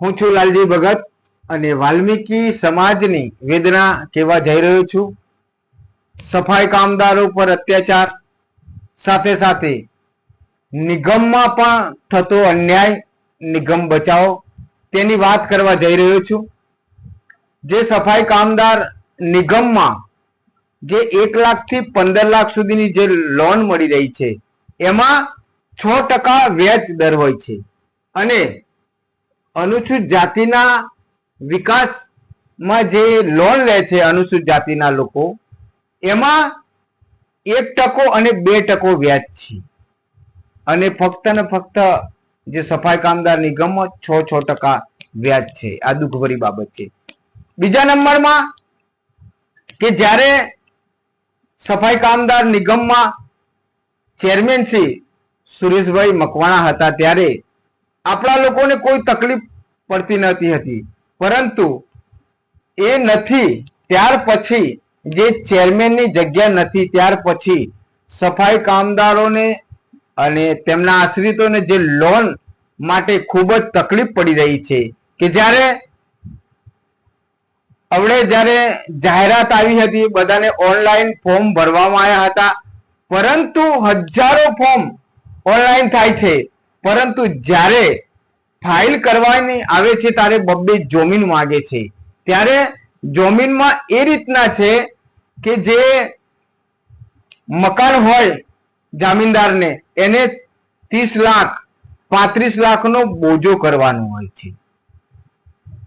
હું છું લાલજી ભગત અને વાલ્મીકી સમાજની વેદના કહેવા જઈ રહ્યો છું. સફાઈ કામદારો પર અત્યાચાર, સાથે સાથે નિગમમાં પણ થતો અન્યાય, નિગમ બચાવો, તેની વાત કરવા જઈ રહ્યો છું. જે સફાઈ કામદાર નિગમમાં જે એક લાખથી પંદર લાખ સુધીની જે લોન મળી રહી છે, એમાં છ ટકા વ્યાજ દર હોય છે. અને અનુસૂચિત જાતિના વિકાસમાં જે લોન લે છે અનુસૂચિત જાતિના લોકો, એમાં એક ટકો અને બે ટકો વ્યાજ છે. અને ફક્ત ને ફક્ત જે સફાઈ કામદાર નિગમમાં છ છ ટકા વ્યાજ છે. આ દુઃખભરી બાબત છે. બીજા નંબરમાં કે જ્યારે સફાઈ કામદાર નિગમમાં ચેરમેન શ્રી સુરેશભાઈ મકવાણા હતા ત્યારે આપણા લોકોને કોઈ તકલીફ પડતી નથી હતી. પરંતુ એ નથી, ત્યાર પછી જે ચેરમેનની જગ્યા નથી, ત્યાર પછી સફાઈ કામદારોને અને તેમના આશ્રિતોને જે લોન માટે ખૂબ જ તકલીફ પડી રહી છે કે જ્યારે હવે જ્યારે જાહેરાત આવી હતી, બધાને ઓનલાઈન ફોર્મ ભરવામાં આવ્યા હતા, પરંતુ હજારો ફોર્મ ઓનલાઈન થાય છે. પરંતુ જ્યારે ફાઇલ કરવાની આવે છે ત્યારે બબ્બે જોમીન માંગે છે. ત્યારે જોમીનમાં એ રીતના છે કે જે મકાન હોય જામીનદારને, એને ત્રીસ લાખ, પાંત્રીસ લાખનો બોજો કરવાનો હોય છે.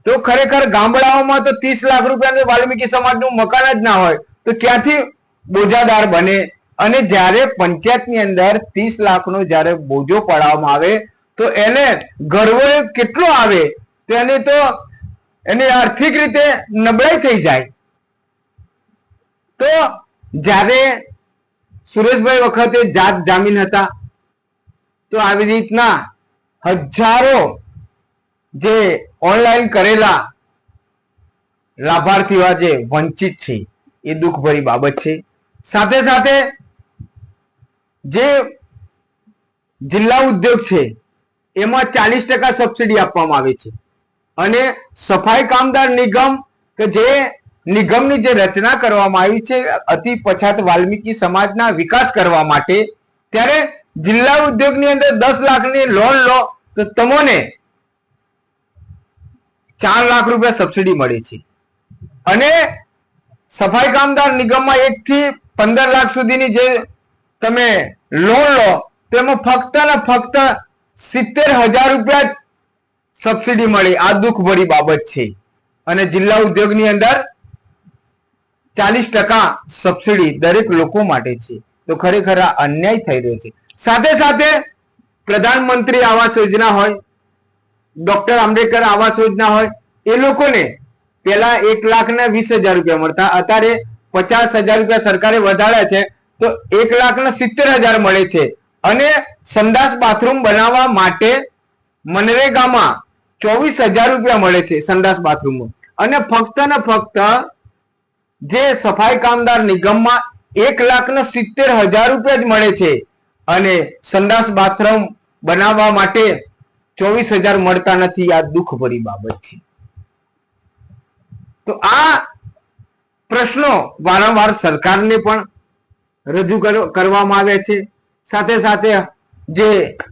તો ખરેખર ગામડાઓમાં તો ત્રીસ લાખ રૂપિયા વાલ્મીકી સમાજનું મકાન જ ના હોય, તો ક્યાંથી બોજાદાર બને? અને જ્યારે પંચાયતની અંદર ત્રીસ લાખનો જ્યારે બોજો પડાવવામાં આવે, તો એને ગર્વ કેટલો આવે? તો તો એની આર્થિક રીતે નબળાઈ થઈ જાય. તો જ્યારે સુરેશભાઈ વખતે જાત જામીન હતા, તો આવી રીતના હજારો જે ઓનલાઈન કરેલા લાભાર્થીઓ આજે વંચિત છે. એ દુઃખભરી બાબત છે. સાથે સાથે જે જિલ્લા ઉદ્યોગ છે, એમાં ચાલીસ ટકા સબસિડી આપવામાં આવે છે. અને સફાઈ કામદાર નિગમ કે જે નિગમની જે રચના કરવામાં આવી છે, અતિ પછાત વાલ્મીકી સમાજના વિકાસ કરવા માટે, ત્યારે જિલ્લા ઉદ્યોગની અંદર દસ લાખની લોન લો, તો તમને ચાર લાખ રૂપિયા સબસિડી મળે છે. અને સફાઈ કામદાર નિગમમાં એક થી પંદર લાખ સુધીની જે તમે લોન લો તેમાં ફક્ત ને ફક્ત સિત્તેર હજાર રૂપિયા સબસિડી મળી. આ દુઃખભરી બાબત છે. અને જિલ્લા ઉદ્યોગની અંદર ચાલીસ ટકા સબસિડી દરેક લોકો માટે છે. તો ખરેખર આ અન્યાય થઈ રહ્યો છે. સાથે સાથે પ્રધાનમંત્રી આવાસ યોજના હોય, ડોક્ટર આંબેડકર આવાસ યોજના હોય, એ લોકોને પેલા એક લાખ ને વીસ હજાર રૂપિયા મળતા. અત્યારે પચાસ હજાર રૂપિયા સરકારે વધાર્યા છે. તો એક લાખ ને સિત્તેર હજાર મળે છે. અને સંડાસ બાથરૂમ બનાવવા માટે મનરેગામાં ચોવીસ હજાર રૂપિયા મળે છે સંડાસ બાથરૂમ અને ફક્ત ને ફક્ત જે સફાઈ કામદાર નિગમમાં એક લાખ ને સિત્તેર હજાર રૂપિયા જ મળે છે. અને સંડાસ બાથરૂમ બનાવવા માટે ચોવીસ હજાર મળતા નથી. આ દુઃખભરી બાબત છે. તો આ પ્રશ્નો વારંવાર સરકારને પણ રજૂ કરવામાં આવે છે. સાથે સાથે જે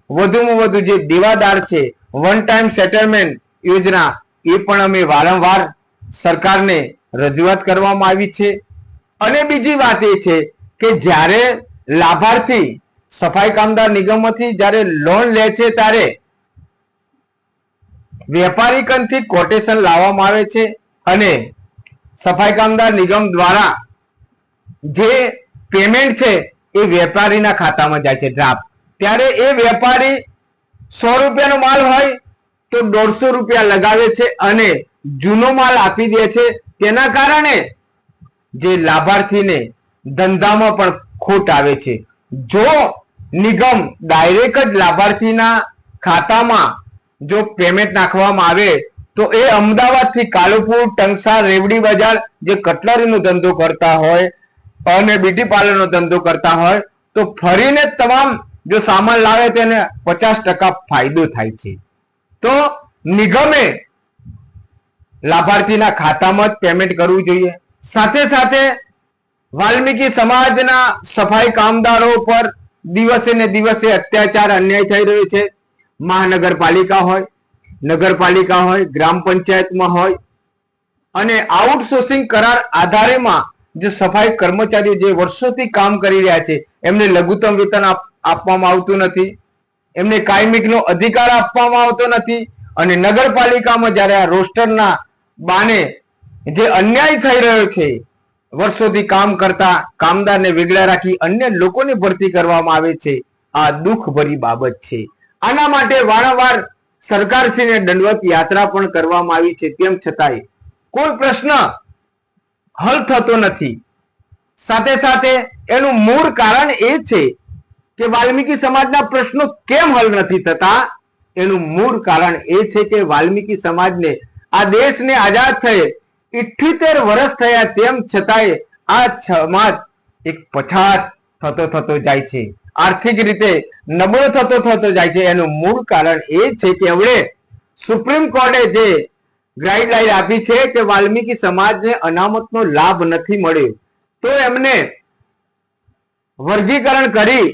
વધુમાં વધુ જે દેવાદાર છે વન ટાઈમ સેટલમેન્ટ યોજના, એ પણ અમે વારંવાર સરકારને રજૂઆત કરવામાં આવી છે. અને બીજી વાત એ છે કે જ્યારે લાભાર્થી સફાઈ કામદાર નિગમમાંથી જ્યારે લોન લે છે ત્યારે વેપારીકનથી કોટેશન લાવવામાં આવે છે અને સફાઈ કામદાર નિગમ દ્વારા જે પેમેન્ટ છે એ વેપારીના ખાતામાં જાય છે ડ્રાફ્ટ ત્યારે એ વેપારી સો રૂપિયાનો માલ હોય તો દોઢસો રૂપિયા લગાવે છે અને જૂનો માલ આપી દે છે. તેના કારણે જે લાભાર્થીને ધંધામાં પણ ખોટ આવે છે. જો નિગમ ડાયરેક્ટ જ લાભાર્થીના ખાતામાં જો પેમેન્ટ નાખવામાં આવે, તો એ અમદાવાદથી કાલુપુર ટંકસા રેવડી બજાર જે કટલરીનો ધંધો કરતા હોય અને બ્યુટી પાર્લરનો ધંધો કરતા હોય, તો ફરીને તમામ જો સામાન લાવે તેને પચાસ ટકા ફાયદો થાય છે. તો નિગમે લાભાર્થીના ખાતામાં જ પેમેન્ટ કરવું જોઈએ. સાથે સાથે વાલ્મીકી સમાજના સફાઈ કામદારો પર દિવસે ને દિવસે અત્યાચાર અન્યાય થઈ રહ્યો છે. મહાનગરપાલિકા હોય, નગરપાલિકા હોય, ગ્રામ પંચાયતમાં હોય અને આઉટસોર્સિંગ કરાર આધારેમાં જે સફાઈ કર્મચારીઓ જે વર્ષોથી કામ કરી રહ્યા છે, એમને લઘુત્તમ વેતન આપવામાં આવતું નથી. એમને કાયમિકનો અધિકાર આપવામાં આવતો નથી. અને નગરપાલિકામાં જ્યારે આ રોસ્ટરના બાને જે અન્યાય થઈ રહ્યો છે, વર્ષોથી કામ કરતા કામદારને વેગળા રાખી અન્ય લોકોને ભરતી કરવામાં આવે છે, આ દુઃખભરી બાબત છે. આના માટે વારંવાર સરકારશ્રીને દંડવત યાત્રા પણ કરવામાં આવી છે. તેમ છતાંય કોઈ પ્રશ્ન હલ થતો નથી. સાથે સાથે એનું મૂળ કારણ એ છે કે વાલ્મીકી સમાજના પ્રશ્નો કેમ હલ નથી થતા? એનું મૂળ કારણ એ છે કે વાલ્મીકી સમાજને આ દેશને આઝાદ થયે ઇઠ્યોતેર વર્ષ થયા તેમ છતાંય આ સમાજ એક પછાત થતો થતો જાય છે. આર્થિક રીતે નબળો થતો થતો જાય છે. એનું મૂળ કારણ એ છે કે હવે સુપ્રીમ કોર્ટે જે ગાઈડલાઈન આપી છે કે વાલ્મીકી સમાજને અનામતનો લાભ નથી મળ્યો. તો એમને વર્ગીકરણ કરી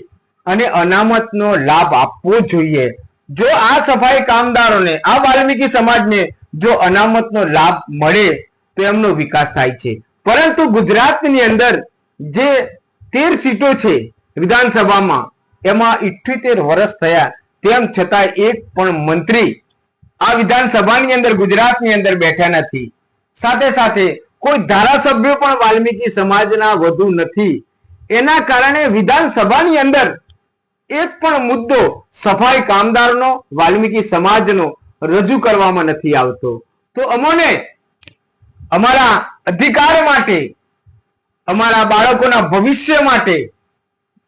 અને અનામતનો લાભ આપવો જોઈએ. જો આ સફાઈ કામદારોને, આ વાલ્મીકી સમાજને જો અનામતનો લાભ મળે, તો એમનો વિકાસ થાય છે. પરંતુ ગુજરાતની અંદર જે તેર સીટો છે વિધાનસભામાં, એમાં ઇઠ્યોતેર વર્ષ થયા. તેમ છતાં એક પણ મંત્રી આ વિધાનસભાની અંદર, ગુજરાતની અંદર બેઠા નથી. સાથે સાથે કોઈ ધારાસભ્યો પણ વાલ્મીકી સમાજના વધુ નથી. એના કારણે વિધાનસભાની અંદર એક પણ મુદ્દો સફાઈ કામદારનો, વાલ્મીકી સમાજનો રજૂ કરવામાં નથી આવતો. તો અમોને અમારા અધિકાર માટે, અમારા બાળકોના ભવિષ્ય માટે,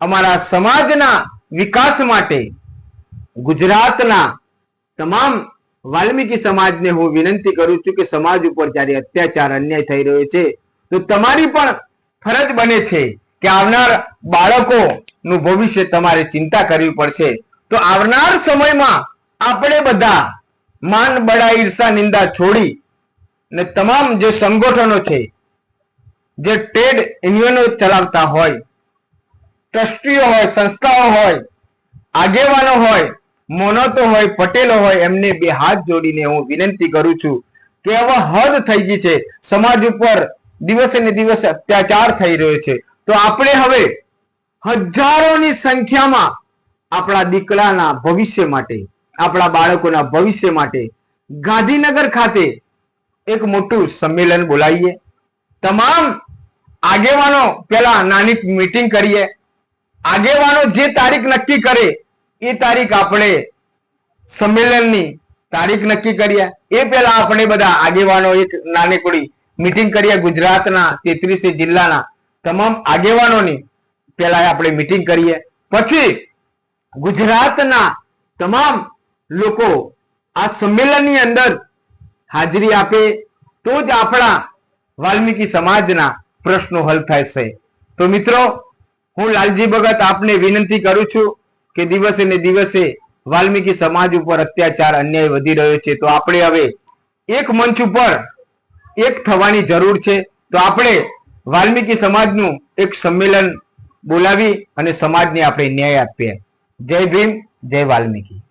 અમારા સમાજના વિકાસ માટે, ગુજરાતના તમામ વાલ્મીકી સમાજને હું વિનંતી કરું છું કે સમાજ ઉપર જ્યારે અત્યાચાર, અન્યાય થઈ રહ્યો છે, તો તમારી પણ ફરજ બને છે કે આવનાર બાળકોનું ભવિષ્ય તમારે ચિંતા કરવી પડશે. તો આવનાર સમયમાં આપણે બધા માન બડા ઈર્ષા, નિંદા છોડી ને તમામ જે સંગઠનો છે, જે ટ્રેડ યુનિયનો ચલાવતા હોય, ટ્રસ્ટીઓ હોય, સંસ્થાઓ હોય, આગેવાનો હોય મોનતો હોય, પટેલો હોય, એમને બે હાથ જોડીને હું વિનંતી કરું છું કે હવે હદ થઈ ગઈ છે. સમાજ ઉપર દિવસે ને દિવસે અત્યાચાર થઈ રહ્યો છે. તો આપણે હવે હજારોની સંખ્યામાં આપણા દીકરાના ભવિષ્ય માટે, આપણા બાળકોના ભવિષ્ય માટે ગાંધીનગર ખાતે એક મોટું સંમેલન બોલાવીએ. તમામ આગેવાનો પેલા નાની મીટિંગ કરીએ. આગેવાનો જે તારીખ નક્કી કરે એ તારીખ આપણે સંમેલનની તારીખ નક્કી કરીએ. એ પહેલા આપણે બધા આગેવાનો એક નાનકડી મીટિંગ કરીએ ગુજરાતના તેત્રીસે જિલ્લાના તમામ આગેવાનોની. પહેલા આપણે મીટિંગ કરીએ. પછી ગુજરાતના તમામ લોકો આ સંમેલનની અંદર હાજરી આપે તો જ આપણા વાલ્મીકી સમાજના પ્રશ્નો હલ થશે તો મિત્રો, હું લાલજી ભગત આપને વિનંતી કરું છું કે દિવસે ને દિવસે વાલ્મીકી સમાજ ઉપર અત્યાચાર, અન્યાય વધી રહ્યો છે. તો આપણે હવે એક મંચ ઉપર એક થવાની જરૂર છે. તો આપણે વાલ્મીકી સમાજનું એક સંમેલન બોલાવી અને સમાજને આપણે ન્યાય આપીએ. જય ભીમ, જય વાલ્મીકી.